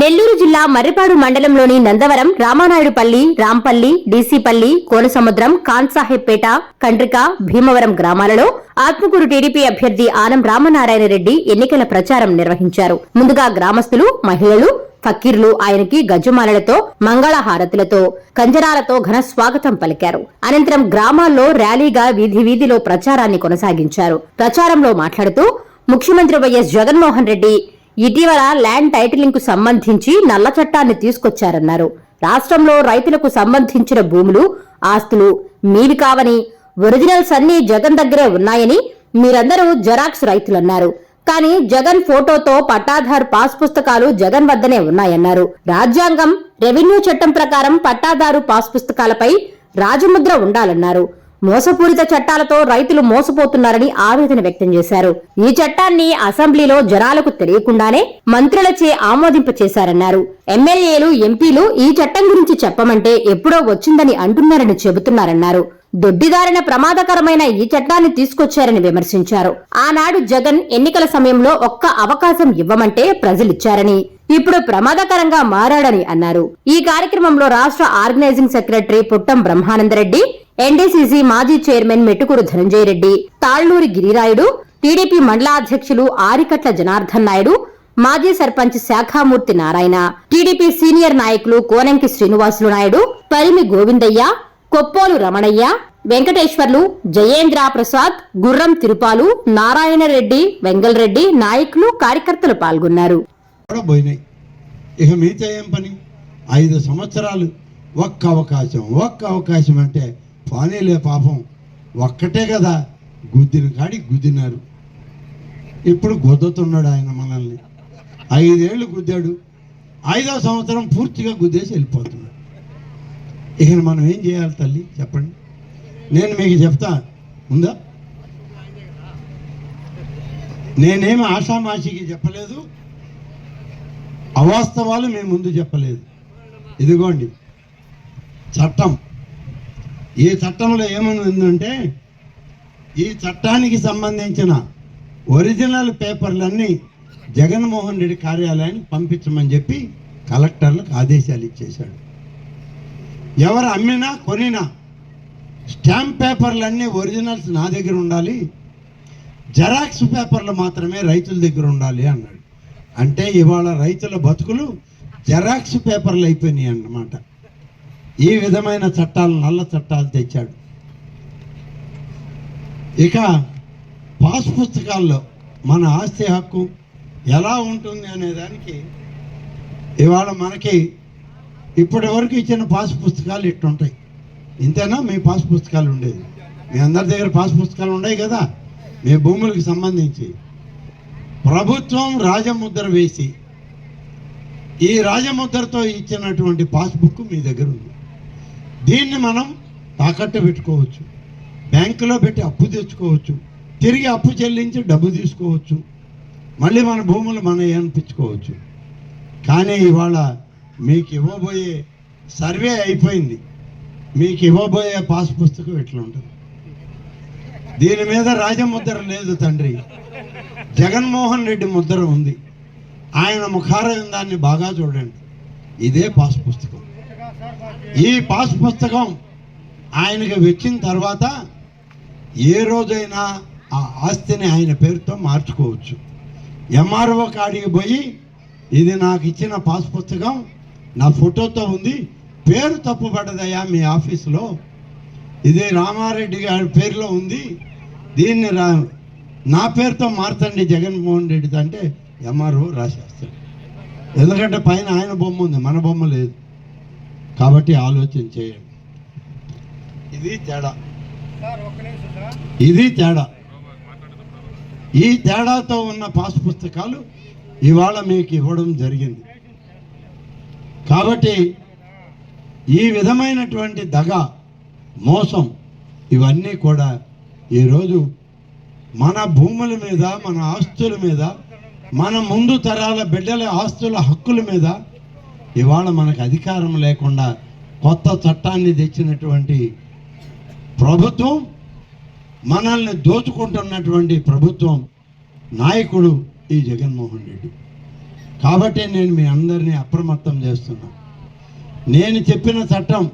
నెల్లూరు జిల్లా మర్రిపాడు మండలంలోని నందవరం రామానాయుడుపల్లి రాంపల్లి డీసీపల్లి కోనసముద్రం కాన్సాహెబ్పేట కండ్రిక భీమవరం గ్రామాలలో ఆత్మకూరు టీడీపీ అభ్యర్థి ఆనం రామనారాయణ రెడ్డి ఎన్నికల ప్రచారం నిర్వహించారు. ముందుగా గ్రామస్తులు మహిళలు ఫకీర్లు ఆయనకి గజమాలలతో మంగళహారతులతో కంజరాలతో ఘన స్వాగతం పలికారు. అనంతరం గ్రామాల్లో ర్యాలీగా వీధి వీధిలో ప్రచారాన్ని కొనసాగించారు. ప్రచారంలో మాట్లాడుతూ ముఖ్యమంత్రి వైఎస్ జగన్మోహన్ రెడ్డి ఇటీవల ల్యాండ్ టైటిలింగ్కు సంబంధించి నల్ల చట్టాన్ని తీసుకొచ్చారన్నారు. రాష్ట్రంలో రైతులకు సంబంధించిన భూములు ఆస్తులు మీవి కావని ఒరిజినల్స్ అన్ని జగన్ దగ్గరే ఉన్నాయని మీరందరూ జెరాక్స్ రైతులన్నారు. కానీ జగన్ ఫోటోతో పట్టాధార్ పాస్ పుస్తకాలు జగన్ వద్దనే ఉన్నాయన్నారు. రాజ్యాంగం రెవెన్యూ చట్టం ప్రకారం పట్టాదారు పాస్ పుస్తకాలపై రాజముద్ర ఉండాలన్నారు. మోసపూరిత చట్టాలతో రైతులు మోసపోతున్నారని ఆవేదన వ్యక్తం చేశారు. ఈ చట్టాన్ని అసెంబ్లీలో జనాలకు తెలియకుండానే మంత్రులచే ఆమోదింప చేశారన్నారు ఎమ్మెల్యేలు ఎంపీలు ఈ చట్టం గురించి చెప్పమంటే ఎప్పుడో వచ్చిందని అంటున్నారని చెబుతున్నారన్నారు. దొడ్డిదారిన ప్రమాదకరమైన ఈ చట్టాన్ని తీసుకొచ్చారని విమర్శించారు. ఆనాడు జగన్ ఎన్నికల సమయంలో ఒక్క అవకాశం ఇవ్వమంటే ప్రజలిచ్చారని ఇప్పుడు ప్రమాదకరంగా మారాడని అన్నారు. ఈ కార్యక్రమంలో రాష్ట్ర organising secretary Puttam Brahmanandareddy NDCC మాజీ చైర్మన్ మెట్టుకూరు ధనంజయ రెడ్డి తాళ్ళూరి గిరిరాయుడు టీడీపీ మండలాధ్యక్షులు ఆరికట్ల జనార్దన్ నాయుడు మాజీ సర్పంచ్ శాఖామూర్తి నారాయణ టీడీపీ సీనియర్ నాయకులు కోనంకి శ్రీనివాసులు నాయుడు పరిమి గోవిందయ్య కొప్పోలు రమణయ్య వెంకటేశ్వర్లు జయేంద్ర ప్రసాద్ గుర్రం తిరుపాలు నారాయణ రెడ్డి వెంగళరెడ్డి నాయకులు కార్యకర్తలు పాల్గొన్నారు. ఇక మిగతా ఏం పని? ఐదు సంవత్సరాలు ఒక్క అవకాశం ఒక్క అవకాశం అంటే పానీలే పాపం. ఒక్కటే కదా గుద్దిన కాడి గుద్దినారు ఇప్పుడు గుద్దుతున్నాడు ఆయన మనల్ని. ఐదేళ్ళు గుద్దాడు. ఐదో సంవత్సరం పూర్తిగా గుద్దేసి వెళ్ళిపోతున్నాడు. ఇక మనం ఏం చేయాలి తల్లి? చెప్పండి. నేను మీకు చెప్తా. ఉందా? నేనేమి ఆషామాషికి చెప్పలేదు. అవాస్తవాలు మేము ముందు చెప్పలేదు. ఇదిగోండి. చట్టం. ఈ చట్టంలో ఏమని ఉందంటే ఈ చట్టానికి సంబంధించిన ఒరిజినల్ పేపర్లన్నీ జగన్మోహన్ రెడ్డి కార్యాలయానికి పంపించమని చెప్పి కలెక్టర్లకు ఆదేశాలు ఇచ్చేశాడు. ఎవరు అమ్మినా కొనినా స్టాంప్ పేపర్లన్నీ ఒరిజినల్స్ నా దగ్గర ఉండాలి జెరాక్స్ పేపర్లు మాత్రమే రైతుల దగ్గర ఉండాలి అన్నాడు. అంటే ఇవాళ రైతుల బతుకులు జెరాక్స్ పేపర్లు అయిపోయినాయి అన్నమాట. ఈ విధమైన చట్టాలు నల్ల చట్టాలు తెచ్చాడు? ఇక పాస్ పుస్తకాల్లో మన ఆస్తి హక్కు ఎలా ఉంటుంది అనే దానికి ఇవాళ మనకి ఇప్పటి వరకు ఇచ్చిన పాస్ పుస్తకాలు ఇట్టుంటాయి. ఇంతేనా? మీ పాస్ పుస్తకాలు ఉండేది మీ అందరి దగ్గర పాస్ పుస్తకాలు ఉన్నాయి కదా? మీ భూములకు సంబంధించి. ప్రభుత్వం రాజముద్ర వేసి ఈ రాజముద్రతో ఇచ్చినటువంటి పాస్బుక్ మీ దగ్గర ఉంది. దీన్ని మనం తాకట్టు పెట్టుకోవచ్చు. బ్యాంకులో పెట్టి అప్పు తెచ్చుకోవచ్చు. తిరిగి అప్పు చెల్లించి డబ్బు తీసుకోవచ్చు. మళ్ళీ మన భూములు మనం అనిపించుకోవచ్చు. కానీ ఇవాళ మీకు ఇవ్వబోయే సర్వే అయిపోయింది. మీకు ఇవ్వబోయే పాస్ పుస్తకం ఎట్లా ఉంటుంది దీని మీద రాజముద్ర లేదు తండ్రి. జగన్మోహన్ రెడ్డి ముద్ర ఉంది. ఆయన ముఖారవిందాన్ని దాన్ని బాగా చూడండి. ఇదే పాస్ పుస్తకం. ఈ పాస్ పుస్తకం ఆయనకి వచ్చిన తర్వాత ఏ రోజైనా ఆ ఆస్తిని ఆయన పేరుతో మార్చుకోవచ్చు. ఎంఆర్ఓ కాడికి పోయి ఇది నాకు ఇచ్చిన పాస్ పుస్తకం నా ఫోటోతో ఉంది పేరు తప్పుపడ్డదయ్యా మీ ఆఫీసులో. ఇది రామారెడ్డి గారి పేరులో ఉంది దీన్ని రా నా పేరుతో మార్చండి జగన్మోహన్ రెడ్డి అంటే ఎంఆర్ఓ రాసేస్తాడు ఎందుకంటే పైన ఆయన బొమ్మ ఉంది మన బొమ్మ లేదు. కాబట్టి ఆలోచన చేయండి. ఇది తేడా. ఇది తేడా. ఈ తేడాతో ఉన్న పాస్ పుస్తకాలు ఇవాళ మీకు ఇవ్వడం జరిగింది. కాబట్టి ఈ విధమైనటువంటి దగ మోసం ఇవన్నీ కూడా ఈరోజు మన భూముల మీద మన ఆస్తుల మీద మన ముందు తరాల బిడ్డల ఆస్తుల హక్కుల మీద ఇవాళ మనకు అధికారం లేకుండా కొత్త చట్టాన్ని తెచ్చినటువంటి ప్రభుత్వం మనల్ని దోచుకుంటున్నటువంటి ప్రభుత్వం నాయకుడు ఈ జగన్మోహన్ రెడ్డి. కాబట్టి నేను మీ అందరినీ అప్రమత్తం చేస్తున్నా. నేను చెప్పిన చట్టం